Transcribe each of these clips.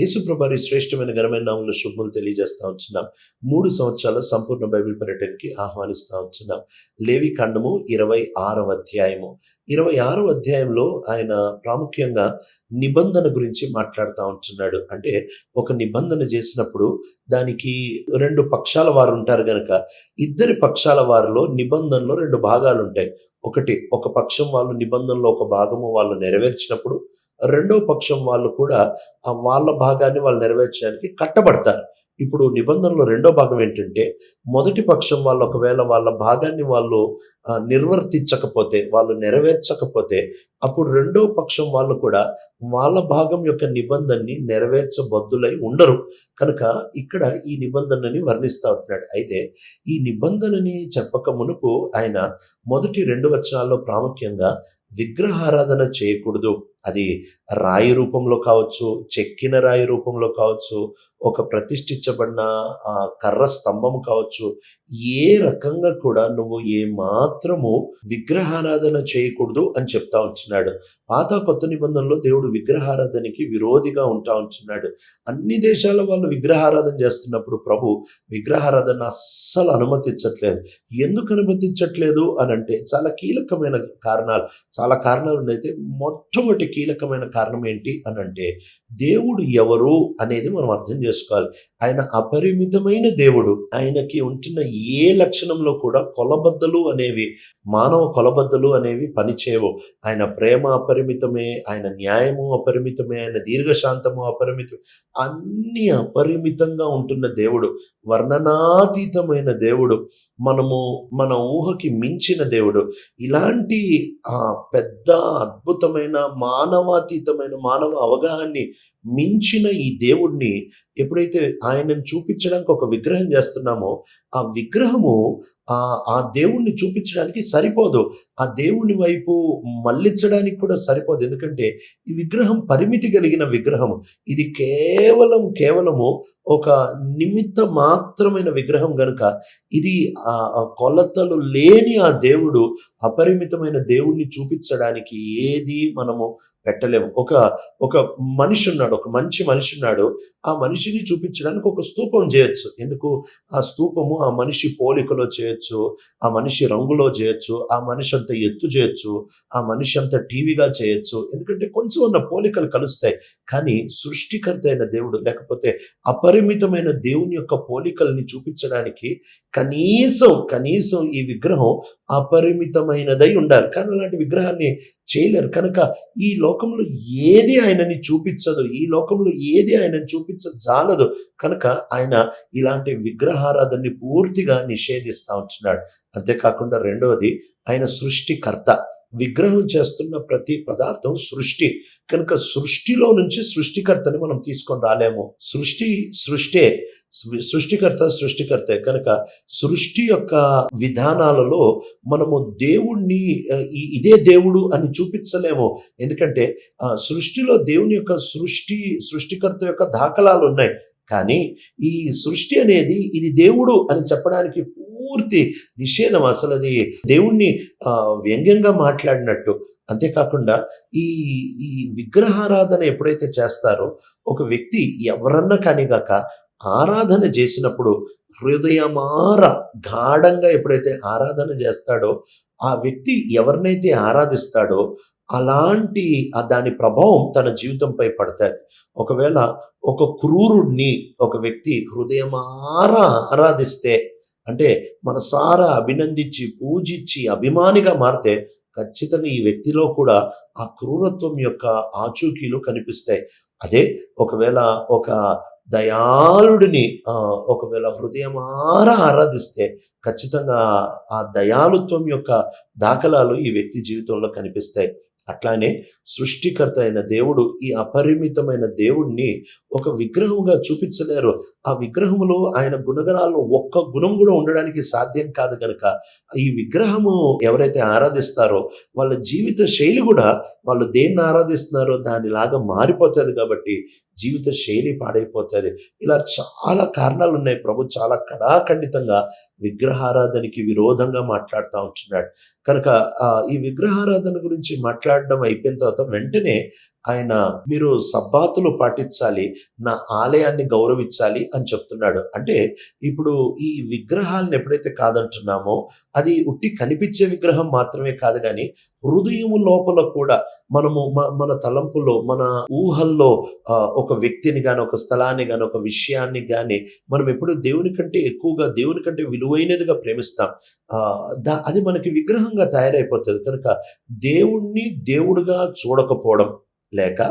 యేసుప్రభారి శ్రేష్టమైన ఘనమైన నామంలో శుభములు తెలియజేస్తా ఉంటున్నాం. మూడు సంవత్సరాల సంపూర్ణ బైబిల్ పర్యటనకి ఆహ్వానిస్తూ ఉంటున్నాం. లేవి ఖండము ఇరవై ఆరవ అధ్యాయము. ఇరవై ఆరవ అధ్యాయంలో ఆయన ప్రాముఖ్యంగా నిబంధన గురించి మాట్లాడుతూ ఉంటున్నాడు. అంటే ఒక నిబంధన చేసినప్పుడు దానికి రెండు పక్షాల వారు ఉంటారు కనుక ఇద్దరి పక్షాల వారిలో నిబంధనలో రెండు భాగాలు ఉంటాయి. ఒకటి ఒక పక్షం వాళ్ళు నిబంధనలో ఒక భాగము వాళ్ళు నెరవేర్చినప్పుడు రెండో పక్షం వాళ్ళు కూడా ఆ వాళ్ళ భాగాన్ని వాళ్ళు నెరవేర్చడానికి కట్టబడతారు. ఇప్పుడు నిబంధనలో రెండో భాగం ఏంటంటే మొదటి పక్షం వాళ్ళు ఒకవేళ వాళ్ళ భాగాన్ని వాళ్ళు నిర్వర్తించకపోతే వాళ్ళు నెరవేర్చకపోతే అప్పుడు రెండో పక్షం వాళ్ళు కూడా వాళ్ళ భాగం యొక్క నిబంధనని నెరవేర్చబద్దులై ఉండరు. కనుక ఇక్కడ ఈ నిబంధనని వర్ణిస్తూ ఉంటున్నాడు. అయితే ఈ నిబంధనని చెప్పక మునుపు ఆయన మొదటి రెండు వచనాల్లో ప్రాముఖ్యంగా విగ్రహారాధన చేయకూడదు. అది రాయి రూపంలో కావచ్చు చెక్కిన రాయి రూపంలో కావచ్చు ఒక ప్రతిష్ఠించబడిన ఆ, కర్ర స్తంభం కావచ్చు ఏ రకంగా కూడా నువ్వు ఏ మాత్రము విగ్రహారాధన చేయకూడదు అని చెప్తా ఉంటున్నాడు పాత కొత్త నిబంధనలో దేవుడు విగ్రహారాధనకి విరోధిగా ఉంటా ఉంటున్నాడు అన్ని దేశాల వాళ్ళు విగ్రహారాధన చేస్తున్నప్పుడు ప్రభు విగ్రహారాధన అస్సలు అనుమతించట్లేదు. ఎందుకు అనుమతించట్లేదు అని అంటే చాలా కీలకమైన కారణాలు. చాలా కారణాలు అయితే మొట్టమొదటి కీలకమైన కారణం ఏంటి అని అంటే దేవుడు ఎవరు అనేది మనం అర్థం చేసుకోవాలి. ఆయన అపరిమితమైన దేవుడు ఆయనకి ఉంటున్న ఏ లక్షణంలో కూడా కొలబద్దలు అనేవి మానవ కొలబద్దలు అనేవి పనిచేయవు. ఆయన ప్రేమ అపరిమితమే ఆయన న్యాయము అపరిమితమే ఆయన దీర్ఘశాంతము అపరిమితం అన్ని అపరిమితంగా ఉంటున్న దేవుడు వర్ణనాతీతమైన దేవుడు మనము మన ఊహకి మించిన దేవుడు. ఇలాంటి ఆ పెద్ద అద్భుతమైన మానవాతీతమైన మానవ అవగాహాన్ని మించిన ఈ దేవుణ్ణి ఎప్పుడైతే ఆయనను చూపించడానికి ఒక విగ్రహం చేస్తున్నామో ఆ విగ్రహము ఆ ఆ దేవుణ్ణి చూపించడానికి సరిపోదు. ఆ దేవుని వైపు మళ్ళించడానికి కూడా సరిపోదు. ఎందుకంటే ఈ విగ్రహం పరిమితి కలిగిన విగ్రహము. ఇది కేవలం కేవలము ఒక నిమిత్త మాత్రమైన విగ్రహం గనుక ఇది ఆ ఆ కొలతలు లేని ఆ దేవుడు అపరిమితమైన దేవుణ్ణి చూపించడానికి ఏది మనము పెట్టలేము. ఒక ఒక మనిషి ఉన్నాడు ఒక మంచి మనిషి ఉన్నాడు. ఆ మనిషిని చూపించడానికి ఒక స్తూపం చేయొచ్చు. ఎందుకు? ఆ స్తూపము ఆ మనిషి పోలికలో చేయొచ్చు ఆ మనిషి రంగులో చేయొచ్చు ఆ మనిషి అంత ఎత్తు చేయొచ్చు ఆ మనిషి అంత టీవీగా చేయొచ్చు. ఎందుకంటే కొంచెం ఉన్న పోలికలు కలుస్తాయి. కానీ సృష్టికర్త అయిన దేవుడు లేకపోతే అపరిమితమైన దేవుని యొక్క పోలికల్ని చూపించడానికి కనీసం కనీసం ఈ విగ్రహం అపరిమితమైనదై ఉండాలి. కానీ అలాంటి విగ్రహాన్ని చేయలేరు. కనుక ఈ లోకంలో ఏది ఆయనని చూపించదు ఈ లోకంలో ఏది ఆయనని చూపించజాలదు కనుక ఆయన ఇలాంటి విగ్రహారాధనని పూర్తిగా నిషేధిస్తా ఉంటున్నాడు. అంతేకాకుండా రెండవది ఆయన సృష్టికర్త. విగ్రహం చేస్తున్న ప్రతి పదార్థం సృష్టి. కనుక సృష్టిలో నుంచి సృష్టికర్తని మనం తీసుకొని రాలేము. సృష్టి సృష్టే. సృష్టికర్త సృష్టికర్తే. కనుక సృష్టి యొక్క విధానాలలో మనము దేవుణ్ణి ఇదే దేవుడు అని చూపించలేము. ఎందుకంటే ఆ, సృష్టిలో దేవుని యొక్క సృష్టి సృష్టికర్త యొక్క దాఖలాలు ఉన్నాయి. కానీ ఈ సృష్టి అనేది ఇది దేవుడు అని చెప్పడానికి పూర్తి నిషేధం అసలు అది దేవుణ్ణి వ్యంగ్యంగా మాట్లాడినట్టు. అంతేకాకుండా ఈ ఈ విగ్రహారాధన ఎప్పుడైతే చేస్తారో ఒక వ్యక్తి ఎవరన్నా కానిగాక ఆరాధన చేసినప్పుడు హృదయమార గాఢంగా ఎప్పుడైతే ఆరాధన చేస్తాడో ఆ వ్యక్తి ఎవరినైతే ఆరాధిస్తాడో అలాంటి దాని ప్రభావం తన జీవితంపై పడతాయి ఒకవేళ ఒక క్రూరుడిని ఒక వ్యక్తి హృదయమారా ఆరాధిస్తే అంటే మనసారా అభినందించి పూజించి అభిమానిగా మారితే ఖచ్చితంగా ఈ వ్యక్తిలో కూడా ఆ క్రూరత్వం యొక్క ఆచూకీలు కనిపిస్తాయి. అదే ఒకవేళ ఒక దయాళుడిని ఒకవేళ హృదయమార ఆరాధిస్తే ఖచ్చితంగా ఆ దయాళుత్వం యొక్క దాఖలాలు ఈ వ్యక్తి జీవితంలో కనిపిస్తాయి. అట్లానే సృష్టికర్త అయిన దేవుడు ఈ అపరిమితమైన దేవుణ్ణి ఒక విగ్రహంగా చూపించలేరు. ఆ విగ్రహములో ఆయన గుణగణాల్లో ఒక్క గుణం కూడా ఉండడానికి సాధ్యం కాదు కనుక ఈ విగ్రహము ఎవరైతే ఆరాధిస్తారో వాళ్ళ జీవిత శైలి కూడా వాళ్ళు దేన్ని ఆరాధిస్తున్నారో దానిలాగా మారిపోతుంది కాబట్టి జీవిత శైలి పాడైపోతుంది. ఇలా చాలా కారణాలు ఉన్నాయి ప్రభు చాలా కడాఖండితంగా విగ్రహారాధనకి విరోధంగా మాట్లాడుతూ ఉంటున్నాడు. కనుక ఈ విగ్రహారాధన గురించి మాట్లాడడం అయిపోయిన తర్వాత వెంటనే ఆయన మీరు సబ్బాతులు పాటించాలి నా ఆలయాన్ని గౌరవించాలి అని చెప్తున్నాడు. అంటే ఇప్పుడు ఈ విగ్రహాలను ఎప్పుడైతే కాదంటున్నామో అది ఉట్టి కనిపించే విగ్రహం మాత్రమే కాదు కానీ హృదయం లోపల కూడా మనము మన తలంపులో మన ఊహల్లో ఆ, ఒక వ్యక్తిని కానీ ఒక స్థలాన్ని కానీ ఒక విషయాన్ని కానీ మనం ఎప్పుడు దేవుని కంటే ఎక్కువగా దేవుని కంటే విలువ విలువైనదిగా ప్రేమిస్తాం. దా అది మనకి విగ్రహంగా తయారైపోతుంది. కనుక దేవుణ్ణి దేవుడుగా చూడకపోవడం లేక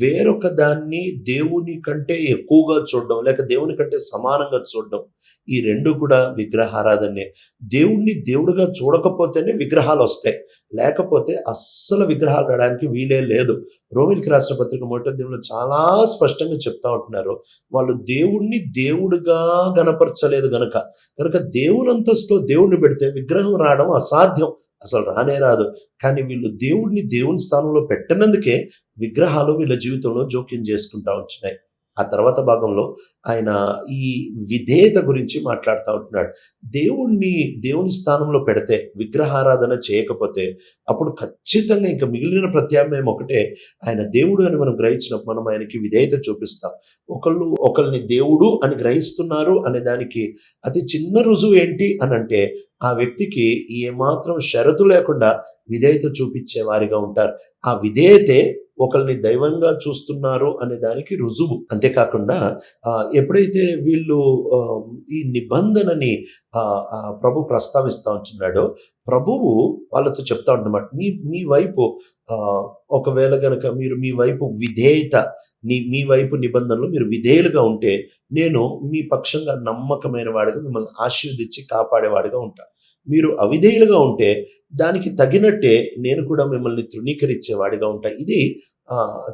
వేరొక దాన్ని దేవుని కంటే ఎక్కువగా చూడడం లేక దేవుని కంటే సమానంగా చూడడం ఈ రెండు కూడా విగ్రహారాధనే. దేవుణ్ణి దేవుడిగా చూడకపోతేనే విగ్రహాలు వస్తాయి. లేకపోతే అస్సలు విగ్రహాలు రావడానికి వీలే లేదు. రోమిలికి రాసిన పత్రిక మొదటి దేవుళ్ళు చాలా స్పష్టంగా చెప్తా ఉంటున్నారు. వాళ్ళు దేవుణ్ణి దేవుడిగా గనపరచలేదు గనక. కనుక దేవుని అంతస్తులో దేవుణ్ణి పెడితే విగ్రహం రావడం అసాధ్యం. అసలు రానే రాదు. కానీ వీళ్ళు దేవుడిని దేవుని స్థానంలో పెట్టినందుకే విగ్రహాలు వీళ్ళ జీవితంలో జోక్యం చేసుకుంటా ఉంటున్నాయి ఆ తర్వాత భాగంలో ఆయన ఈ విధేయత గురించి మాట్లాడుతూ ఉంటున్నాడు. దేవుణ్ణి దేవుని స్థానంలో పెడితే విగ్రహారాధన చేయకపోతే అప్పుడు ఖచ్చితంగా ఇంకా మిగిలిన ప్రత్యామ్నాయం ఒకటే ఆయన దేవుడు అని మనం గ్రహించినప్పుడు మనం ఆయనకి విధేయత చూపిస్తాం. ఒకళ్ళు ఒకరిని దేవుడు అని గ్రహిస్తున్నారు అనే దానికి అతి చిన్న రుజువు ఏంటి అని అంటే ఆ వ్యక్తికి ఏమాత్రం షరతు లేకుండా విధేయత చూపించే వారిగా ఉంటారు. ఆ విధేయతే ఒకరిని దైవంగా చూస్తున్నారు అనే దానికి రుజువు. అంతేకాకుండా ఆ, ఎప్పుడైతే వీళ్ళు ఈ నిబంధనని ఆ, ప్రభు ప్రస్తావిస్తూ ఉంటున్నాడో ప్రభువు వాళ్ళతో చెప్తా ఉంటున్నమాట మీ మీ వైపు ఒకవేళ కనుక మీరు మీ వైపు విధేయత నీ మీ వైపు నిబంధనలు మీరు విధేయులుగా ఉంటే నేను మీ పక్షంగా నమ్మకమైన వాడిగా మిమ్మల్ని ఆశీర్వదించి కాపాడేవాడిగా ఉంటా. మీరు అవిధేయులుగా ఉంటే దానికి తగినట్టే నేను కూడా మిమ్మల్ని తృణీకరించేవాడిగా ఉంటా. ఇది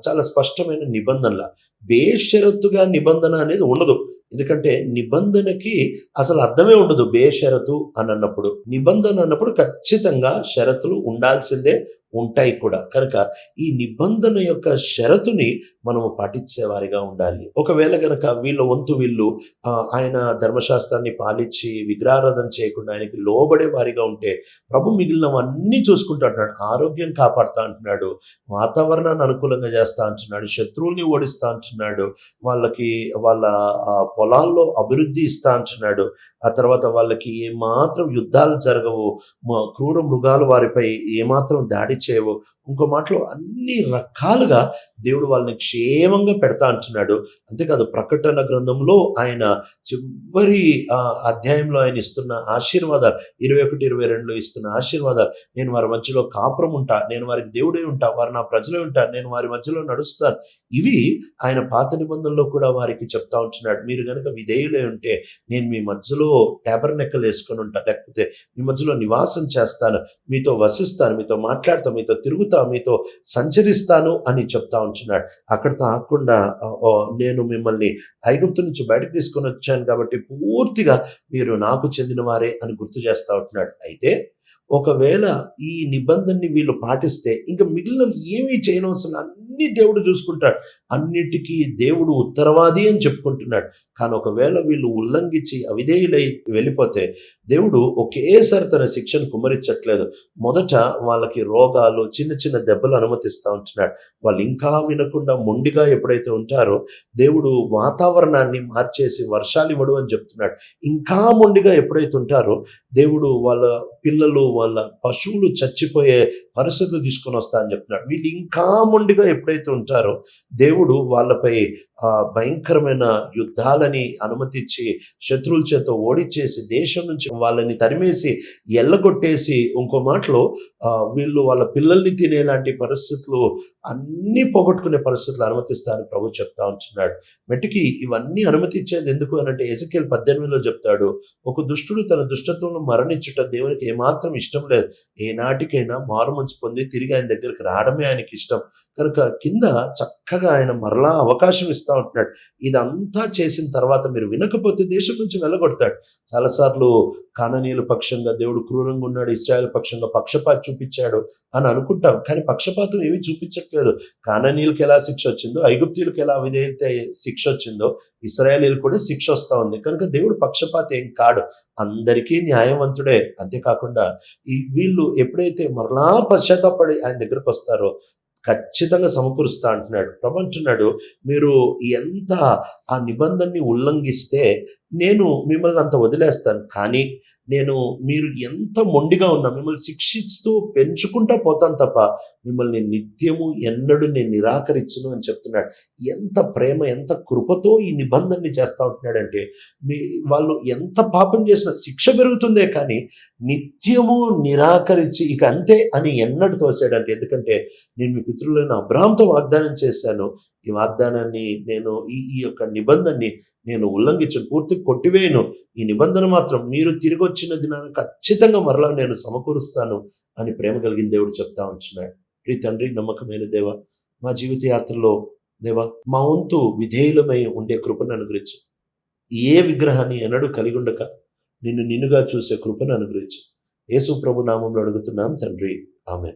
చాలా స్పష్టమైన నిబంధనల. బేషరతుగా నిబంధన అనేది ఉండదు. ఎందుకంటే నిబంధనకి అసలు అర్థమే ఉండదు బేషరతు అని అన్నప్పుడు. నిబంధన అన్నప్పుడు ఖచ్చితంగా షరతులు ఉండాల్సిందే. ఉంటాయి కూడా. కనుక ఈ నిబంధన యొక్క షరతుని మనము పాటించే వారిగా ఉండాలి. ఒకవేళ గనక వీళ్ళ వంతు వీళ్ళు ఆయన ధర్మశాస్త్రాన్ని పాలించి విగ్రహారాధన చేయకుండా ఆయనకి లోబడే వారిగా ఉంటే ప్రభు మిగిలినవన్నీ చూసుకుంటూ అంటున్నాడు. ఆరోగ్యం కాపాడుతా అంటున్నాడు. వాతావరణాన్ని అనుకూలంగా చేస్తా అంటున్నాడు. శత్రువుల్ని ఓడిస్తా అంటున్నాడు. వాళ్ళకి వాళ్ళ ఆ, పొలాల్లో అభివృద్ధి ఇస్తా అంటున్నాడు. ఆ తర్వాత వాళ్ళకి ఏమాత్రం యుద్ధాలు జరగవు. మ- క్రూర మృగాలు వారిపై ఏమాత్రం దాడి ఇచ్చేవు ఇంకో మాటలో అన్ని రకాలుగా దేవుడు వాళ్ళని క్షేమంగా పెడతా అంటున్నాడు. అంతేకాదు ప్రకటన గ్రంథంలో ఆయన చివరి అధ్యాయంలో ఆయన ఇస్తున్న ఆశీర్వాదాలు ఇరవై ఒకటి ఇరవై రెండులో ఇస్తున్న ఆశీర్వాదాలు నేను వారి మధ్యలో కాపురం ఉంటా నేను వారికి దేవుడే ఉంటా వారు నా ప్రజలే ఉంటా నేను వారి మధ్యలో నడుస్తాను. ఇవి ఆయన పాత నిబంధనలో కూడా వారికి చెప్తా ఉంటున్నాడు. మీరు కనుక విధేయులే ఉంటే నేను మీ మధ్యలో ట్యాబర్ నెక్కలు వేసుకొని ఉంటా లేకపోతే మీ మధ్యలో నివాసం చేస్తాను మీతో వసిస్తాను మీతో మాట్లాడతాను మీతో తిరుగుతా మీతో సంచరిస్తాను అని చెప్తా ఉంటున్నాడు అక్కడితో ఆకుండా నేను మిమ్మల్ని ఐగుప్తు నుంచి బయటకు తీసుకొని వచ్చాను కాబట్టి పూర్తిగా మీరు నాకు చెందిన వారే అని గుర్తు చేస్తా ఉంటున్నాడు. అయితే ఒకవేళ ఈ నిబంధనని వీళ్ళు పాటిస్తే ఇంకా మిగిలిన ఏమీ చేయనవసరం అన్నీ దేవుడు చూసుకుంటాడు. అన్నిటికీ దేవుడు ఉత్తరవాది అని చెప్పుకుంటున్నాడు. కానీ ఒకవేళ వీళ్ళు ఉల్లంఘించి అవిధేయులై వెళ్ళిపోతే దేవుడు ఒకేసారి తన శిక్షను కుమరించట్లేదు మొదట వాళ్ళకి రోగాలు చిన్న చిన్న దెబ్బలు అనుమతిస్తూ ఉంటున్నాడు. వాళ్ళు ఇంకా వినకుండా మొండిగా ఎప్పుడైతే ఉంటారో దేవుడు వాతావరణాన్ని మార్చేసి వర్షాలు ఇవ్వడు అని చెప్తున్నాడు. ఇంకా మొండిగా ఎప్పుడైతే ఉంటారో దేవుడు వాళ్ళ పిల్లలు వాళ్ళ పశువులు చచ్చిపోయే పరిస్థితులు తీసుకొని వస్తా అని చెప్తున్నాడు. వీళ్ళు ఇంకా మొండిగా ఎప్పుడైతే ఉంటారో దేవుడు వాళ్ళపై ఆ, భయంకరమైన యుద్ధాలని అనుమతించి శత్రువుల చేత ఓడిచ్చేసి దేశం నుంచి వాళ్ళని తరిమేసి ఎల్లగొట్టేసి ఇంకో మాటలో వీళ్ళు వాళ్ళ పిల్లల్ని తినేలాంటి పరిస్థితులు అన్నీ పోగొట్టుకునే పరిస్థితులు అనుమతిస్తారని ప్రభు చెప్తా ఉంటున్నాడు. మెట్టికి ఇవన్నీ అనుమతించేది ఎందుకు అని అంటే ఎజకేల్ పద్దెనిమిదిలో చెప్తాడు ఒక దుష్టుడు తన దుష్టత్వంలో మరణించుట దేవునికి ఏమాత్రం ఇష్టం లేదు. ఏనాటికైనా రెస్పాన్స్ పొంది తిరిగి ఆయన దగ్గరికి రావడమే ఆయనకి ఇష్టం. కనుక కింద చక్కగా ఆయన మరలా అవకాశం ఇస్తా ఉంటున్నాడు. ఇదంతా చేసిన తర్వాత మీరు వినకపోతే దేశం నుంచి వెళ్ళగొడతాడు. చాలాసార్లు కాననీయుల పక్షంగా దేవుడు క్రూరంగా ఉన్నాడు ఇస్రాయల్ పక్షంగా పక్షపాత చూపించాడు అని అనుకుంటాం. కానీ పక్షపాతం ఏమీ చూపించట్లేదు. కాననీయులకు ఎలా శిక్ష వచ్చిందో ఐగుప్తీయులకు ఎలా విధేయత శిక్ష వచ్చిందో ఇస్రాయలీలు కూడా శిక్ష వస్తూ ఉంది. కనుక దేవుడు పక్షపాతం ఏం కాడు. అందరికీ న్యాయవంతుడే. అంతేకాకుండా ఈ వీళ్ళు ఎప్పుడైతే మరలా పశ్చాత్తాపడి ఆయన దగ్గరకు వస్తారో ఖచ్చితంగా సమకూరుస్తా అంటున్నాడు. ప్రభు అంటున్నాడు మీరు ఎంత ఆ నిబంధనని ఉల్లంఘిస్తే నేను మిమ్మల్ని అంత వదిలేస్తాను. కానీ నేను మీరు ఎంత మొండిగా ఉన్నా మిమ్మల్ని శిక్షిస్తూ పెంచుకుంటా పోతాను తప్ప మిమ్మల్ని నిత్యము ఎన్నడూ నేను నిరాకరించును అని చెప్తున్నాడు. ఎంత ప్రేమ ఎంత కృపతో ఈ నిబంధనని చేస్తూ ఉంటున్నాడంటే మీ వాళ్ళు ఎంత పాపం చేసినా శిక్ష పెరుగుతుందే కానీ నిత్యము నిరాకరించి ఇక అంతే అని ఎన్నడూ తోసాడంటే ఎందుకంటే నేను మీ పితృలైన అబ్రామ్తో వాగ్దానం చేశాను ఈ వాగ్దానాన్ని నేను ఈ ఈ యొక్క నిబంధనని నేను ఉల్లంఘించను పూర్తి కొట్టివేయను. ఈ నిబంధన మాత్రం మీరు తిరిగి వచ్చిన దినాన ఖచ్చితంగా మరలా నేను సమకూరుస్తాను అని ప్రేమ కలిగిన దేవుడు చెప్తా ఉంటున్నాడు. ప్రీ తండ్రి నమ్మకమైన దేవ మా జీవిత యాత్రలో దేవ మా వంతు విధేయులమై ఉండే కృపను అనుగ్రహించు. ఏ విగ్రహాన్ని ఎన్నడూ కలిగి ఉండక నిన్ను నిన్నుగా చూసే కృపను అనుగ్రహించు. యేసు ప్రభు నామంలో అడుగుతున్నాం తండ్రి. ఆమె